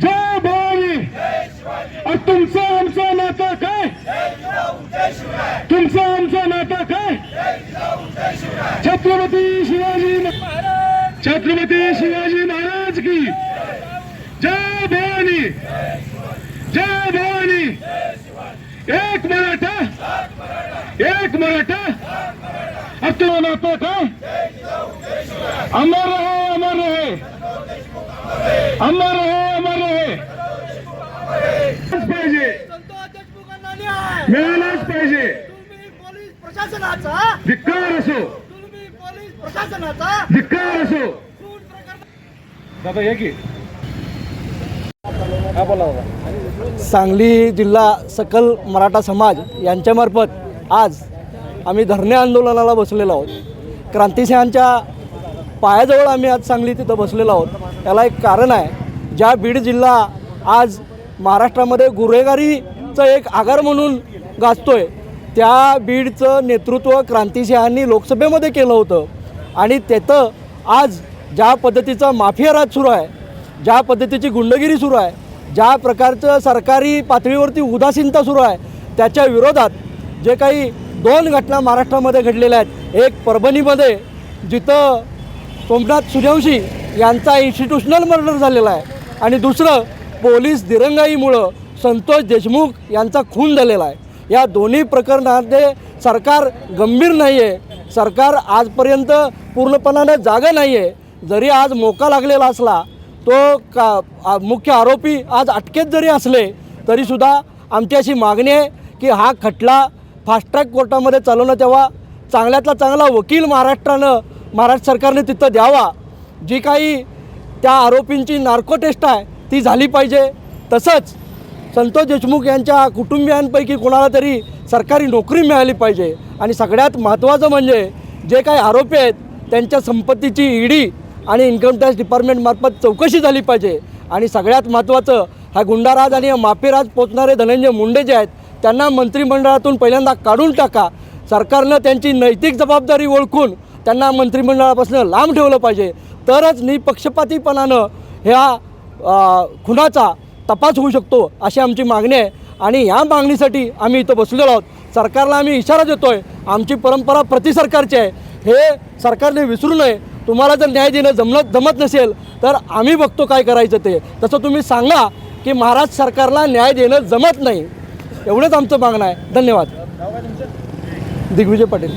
जय भवानी. अरे तुमचं आमचं नातं काय? तुमचं आमचं नातं काय? छत्रपती शिवाजी छत्रपती शिवाजी महाराज की. जय भवानी. जय भवानी. एक मराठा. एक मराठा. अब तुला नातं काय? अमर रहे अमर रहे. अमर रहे अमर रहे पाहिजे। मिळालाच पाहिजे। तुम्ही पोलीस प्रशासनाचा धिक्कार असो। तुम्ही पोलीस प्रशासनाचा धिक्कार असो। दादा की। हा बोला सांगली जिल्हा सकल मराठा समाज यांच्यामार्फत आज आम्ही धरणे आंदोलनाला बसलेलो आहोत. क्रांतिसिंहांच्या पायाजवळ आम्ही आज सांगली तिथं बसलेलो आहोत. याला एक कारण आहे ज्या बीड जिल्हा आज महाराष्ट्रामध्ये गुन्हेगारीचं एक आगार म्हणून गाजतोय त्या बीडचं नेतृत्व क्रांतिसिंहांनी लोकसभेमध्ये केलं होतं. आणि तिथं आज ज्या पद्धतीचा माफिया राज सुरू आहे ज्या पद्धतीची गुंडगिरी सुरू आहे ज्या प्रकारचं सरकारी पातळीवरती उदासीनता सुरू आहे त्याच्या विरोधात जे काही दोन घटना महाराष्ट्रामध्ये घडलेल्या आहेत एक परभणीमध्ये जिथं सोमनाथ सूर्यवंशी यांचा इन्स्टिट्यूशनल मर्डर झालेला आहे. आणि दुसरं पोलीस दिरंगाईमुळं संतोष देशमुख यांचा खून झालेला आहे. या दोन्ही प्रकरणामध्ये सरकार गंभीर नाही आहे सरकार आजपर्यंत पूर्णपणानं जागं नाही आहे जरी आज मोका लागलेला असला तो का मुख्य आरोपी आज अटकेत जरी असले तरीसुद्धा आमची अशी मागणी आहे की हा खटला फास्ट ट्रॅक कोर्टामध्ये चालवणं तेव्हा चांगल्यातला चांगला वकील महाराष्ट्रानं महाराष्ट्र सरकारने तिथं द्यावा. जी काही त्या आरोपींची नार्को टेस्ट आहे ती झाली पाहिजे. तसंच संतोष देशमुख यांच्या कुटुंबियांपैकी कोणाला तरी सरकारी नोकरी मिळाली पाहिजे. आणि सगळ्यात महत्त्वाचं म्हणजे जे काही आरोपी आहेत त्यांच्या संपत्तीची ईडी आणि इन्कम टॅक्स डिपार्टमेंटमार्फत चौकशी झाली पाहिजे. आणि सगळ्यात महत्त्वाचं हा गुंडाराज आणि माफीराज पोचणारे धनंजय मुंडे जे आहेत त्यांना मंत्रिमंडळातून पहिल्यांदा काढून टाका. सरकारनं त्यांची नैतिक जबाबदारी ओळखून त्यांना मंत्रिमंडळापासून लांब ठेवलं पाहिजे. तरच निपक्षपातीपणानं ह्या खुनाचा तपास होऊ शकतो अशी आमची मागणी आहे. आणि या मागणीसाठी आम्ही इथं बसलेलो आहोत. सरकारला आम्ही इशारा देतो आहे आमची परंपरा प्रतिसरकारची आहे. हे सरकारने विसरू नये. तुम्हाला जर न्याय देणं जमत जमत नसेल तर आम्ही बघतो काय करायचं ते. तसं तुम्ही सांगा की महाराष्ट्र सरकारला न्याय देणं जमत नाही. एवढंच आमचं मागणं आहे. धन्यवाद. दिग्विजय पाटील.